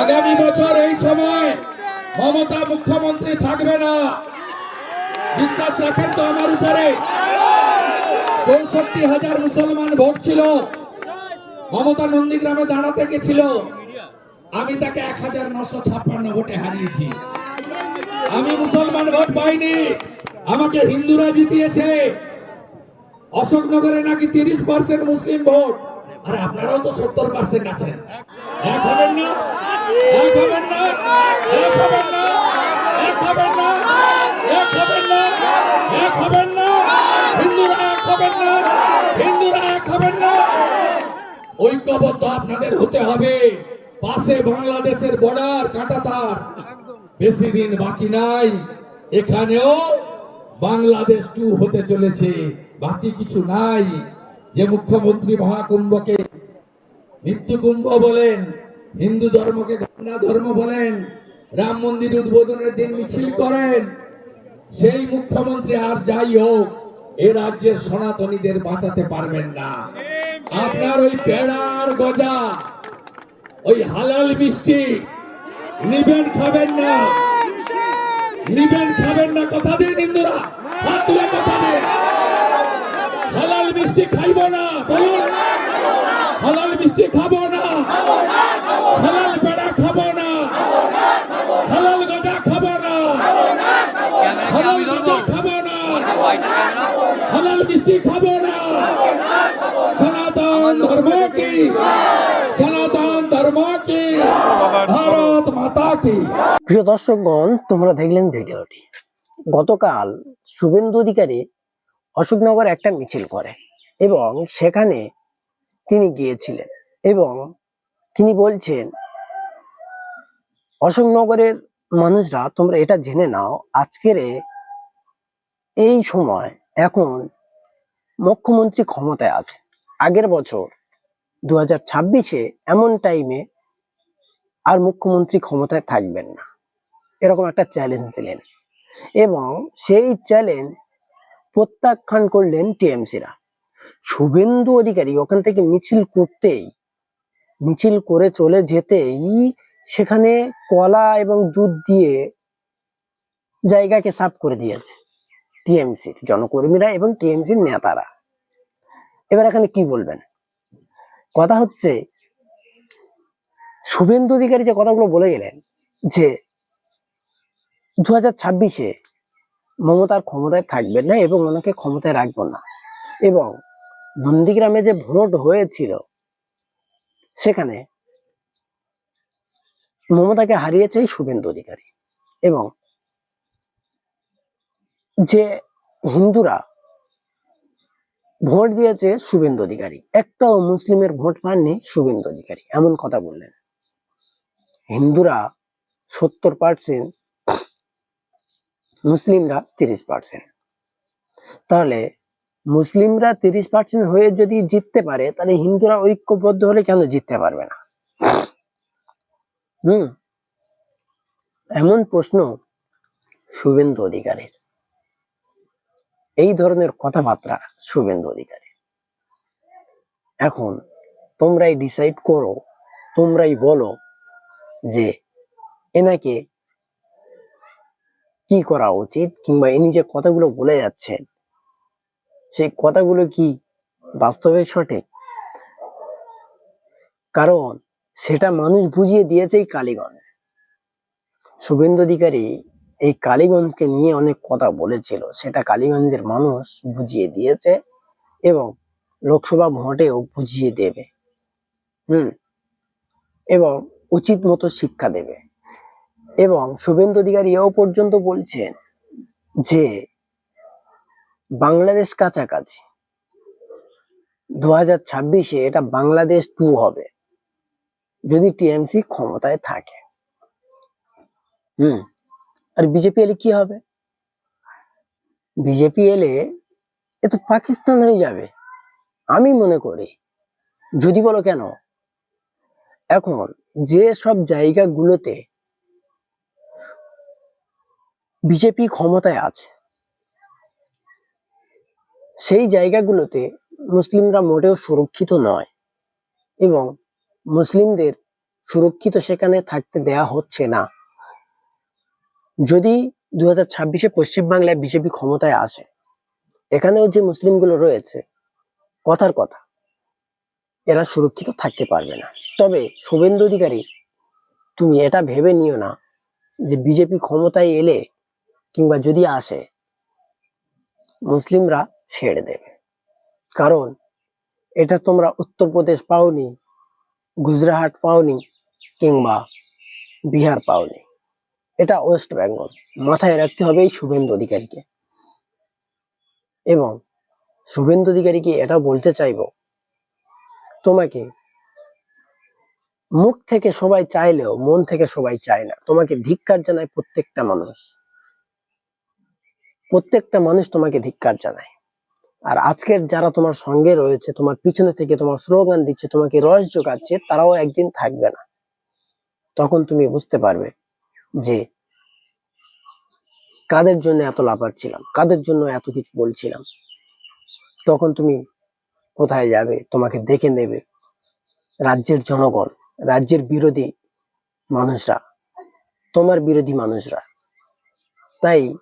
আগামী বছর এই সময় মমতা মুখ্যমন্ত্রী থাকবে না। বিশ্বাস রাখেন তো আমার উপরে। চৌষট্টি হাজার মুসলমান ভোট ছিল। মমতা নন্দীগ্রামে দাঁড়াতে গেছিল। আমি তাকে এক হাজার নশো ছাপ্পান্ন ভোটে হারিয়েছি। আমি মুসলমান ভোট পাইনি। আমাকে হিন্দুরা জিতিয়েছে। অশোকনগরে নাকি তিরিশ পার্সেন্ট মুসলিম ভোট। আর আপনারাও তো সত্তর পার্সেন্ট আছেন। এক হবেন না? ঐক্যবদ্ধ আপনাদের হতে হবে পাশে বাংলাদেশের বর্ডার বেশি দিন বাকি নাই এখানেও বাংলাদেশ টু হতে চলেছে বাকি কিছু নাই যে মুখ্যমন্ত্রী মহাকুম্ভকে মৃত্যু কুম্ভ বলেন হিন্দু ধর্মকে গণনা ধর্ম বলেন, রাম মন্দির উদ্বোধনের দিন মিছিল করেন, সেই মুখ্যমন্ত্রী আর যাই হোক, এ রাজ্যের সনাতনীদের বাঁচাতে পারবেন না। আপনার ওই পেড়ার গজা, ওই হালাল মিষ্টি, নিবেন খাবেন না, নিবেন খাবেন না। কথা দিন হিন্দুরা, হাত তুলে কথা দিন হালাল মিষ্টি খাইব না বলুন হালাল মিষ্টি খাব না হালাল পেড়া খাব না হালাল গজা খাব না হালাল গজা খাব না হালাল মিষ্টি খাব না। সনাতন ধর্ম কি? সনাতন ধর্ম কি? ভারত মাতা কি? প্রিয় দর্শকগণ তোমরা দেখলেন ভিডিওটি। গতকাল শুভেন্দু অধিকারী অশোকনগর একটা মিছিল করে এবং সেখানে তিনি গিয়েছিলেন এবং তিনি বলছেন অশোকনগরের মানুষরা তোমরা এটা জেনে নাও আজকের এই সময় এখন মুখ্যমন্ত্রী ক্ষমতায় আছে। আগের বছর দু হাজার ছাব্বিশে এমন টাইমে আর মুখ্যমন্ত্রী ক্ষমতায় থাকবেন না। এরকম একটা চ্যালেঞ্জ দিলেন। এবং সেই চ্যালেঞ্জ প্রত্যাখ্যান করলেন টিএমসিরা। শুভেন্দু অধিকারী ওখান থেকে মিছিল করতেই, মিছিল করে চলে যেতেই সেখানে কলা এবং দুধ দিয়ে জায়গাকে সাফ করে দিয়েছে। টিএমসির জনকর্মীরা এবং টিএমসির নেতারা। এবার এখানে কি বলবেন? কথা হচ্ছে, শুভেন্দু অধিকারী যে কথাগুলো বলে গেলেন, যে দু হাজার ছাব্বিশে মমতার ক্ষমতায় থাকবেন না এবং ওনাকে ক্ষমতায় রাখব না। এবং নন্দীগ্রামে যে ভোট হয়েছিল, সেখানে মমতাকে হারিয়েছে শুভেন্দু অধিকারী। এবং যে হিন্দুরা ভোট দিয়েছে শুভেন্দু অধিকারী, একটাও মুসলিমের ভোট পাননি শুভেন্দু অধিকারী, এমন কথা বললেন। হিন্দুরা সত্তর পার্সেন্ট মুসলিমরা তিরিশ পার্সেন্ট তাহলে মুসলিমরা তিরিশ পার্সেন্ট হয়ে যদি জিততে পারে, তাহলে হিন্দুরা ঐক্যবদ্ধ হলে কেন জিততে পারবে না? হুম, এমন প্রশ্ন শুভেন্দু অধিকারীর। এই ধরনের কথাবার্তা শুভেন্দু অধিকারী। এখন তোমরাই ডিসাইড করো, তোমরাই বলো যে এনাকে কি করা উচিত কিংবা ইনি যে কথাগুলো বলে যাচ্ছেন, সেই কথাগুলো কি বাস্তবে সঠিক? কারণ সেটা মানুষ বুঝিয়ে দিয়েছে এই কালীগঞ্জ শুভেন্দু অধিকারী এই কালীগঞ্জকে নিয়ে অনেক কথা বলেছিল। সেটা কালীগঞ্জের মানুষ বুঝিয়ে দিয়েছে এবং লোকসভা ভোটেও বুঝিয়ে দেবে। হুম। এবং উচিত মতো শিক্ষা দেবে। এবং শুভেন্দু অধিকারী এও পর্যন্ত বলছেন যে, বাংলাদেশ কাছাকাছি। দু হাজার ছাব্বিশে এটা বাংলাদেশ টু হবে। যদি টিএমসি ক্ষমতায় থাকে। হুম। আর বিজেপি এলে কি হবে? বিজেপি এলে এ তো পাকিস্তান হয়ে যাবে। আমি মনে করি, যদি বলো কেন? এখন যে সব জায়গাগুলোতে বিজেপি ক্ষমতায় আছে, সেই জায়গাগুলোতে মুসলিমরা মোটেও সুরক্ষিত নয় এবং মুসলিমদের সুরক্ষিত সেখানে থাকতে দেয়া হচ্ছে না। যদি দু হাজার ছাব্বিশে পশ্চিমবাংলায় বিজেপি ক্ষমতায় আসে, এখানেও যে মুসলিমগুলো রয়েছে, কথার কথা, এরা সুরক্ষিত থাকতে পারবে না। তবে শুভেন্দু অধিকারী, তুমি এটা ভেবে নিও না যে বিজেপি ক্ষমতায় এলে কিংবা যদি আসে, মুসলিমরা ছেড়ে দেবে। কারণ এটা তোমরা উত্তরপ্রদেশ পাওনি, গুজরাট পাওনি কিংবা বিহার পাওনি। এটা ওয়েস্ট বেঙ্গল। মাথায় রাখতে হবে এই শুভেন্দু অধিকারীকে। এবং শুভেন্দু অধিকারীকে এটা বলতে চাইব, তোমাকে মুখ থেকে সবাই চাইলেও মন থেকে সবাই চায় না। তোমাকে ধিক্কার জানায় প্রত্যেকটা মানুষ। প্রত্যেকটা মানুষ তোমাকে ধিক্কার জানায়। আর আজকের যারা তোমার সঙ্গে রয়েছে, তোমার পিছনে থেকে তোমার স্লোগান দিচ্ছে, তোমাকে রস জোগাচ্ছে, তারাও একদিন থাকবে না। তখন তুমি বুঝতে পারবে যে কাদের জন্য এত লাফাচ্ছিলাম? কাদের জন্য এত কিছু বলছিলাম? তখন তুমি কোথায় যাবে? তোমাকে দেখে নেবে রাজ্যের জনগণ, রাজ্যের বিরোধী মানুষরা, তোমার বিরোধী মানুষরা। তাই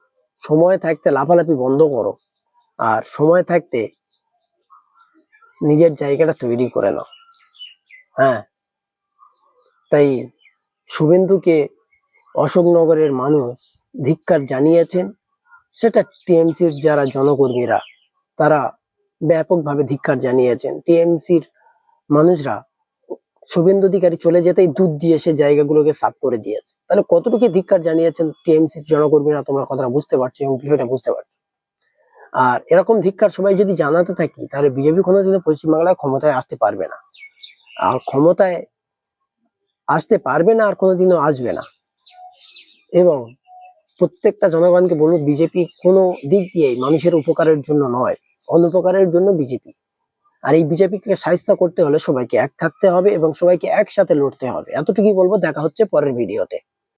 সময় থাকতে লাফালাফি বন্ধ করো আর সময় থাকতে নিজের জায়গাটা তৈরি করে নাও। হ্যাঁ। তাই শুভেন্দুকে অশোকনগরের মানুষ ধিক্কার জানিয়েছেন, সেটা টিএমসির যারা জনকর্মীরা, তারা ব্যাপকভাবে ধিক্কার জানিয়েছেন। টিএমসির মানুষরা শুভেন্দু অধিকারী চলে যেতেই দুধ দিয়ে সে জায়গাগুলোকে সাফ করে দিয়েছে। তাহলে কতটুকু ধিক্কার জানিয়েছেন টিএমসির জনকর্মীরা, তোমরা কথাটা বুঝতে পারছ এবং বিষয়টা বুঝতে পারছ। আর এরকম ধিক্কার সবাই যদি জানাতে থাকি, তাহলে বিজেপি কোনোদিনও পশ্চিমবাংলায় ক্ষমতায় আসতে পারবে না। আর ক্ষমতায় আসতে পারবে না আর কোনোদিনও আসবে না। এবং প্রত্যেকটা জনগণকে বলব, বিজেপি কোনো দিক দিয়ে মানুষের উপকারের জন্য নয়, অনুপকারের জন্য বিজেপি। আর এই বিজেপিকে সাহিত্য করতে হলে সবাইকে এক থাকতে হবে এবং সবাইকে একসাথে লড়তে হবে। এতটুকুই বলব, দেখা হচ্ছে পরের ভিডিওতে।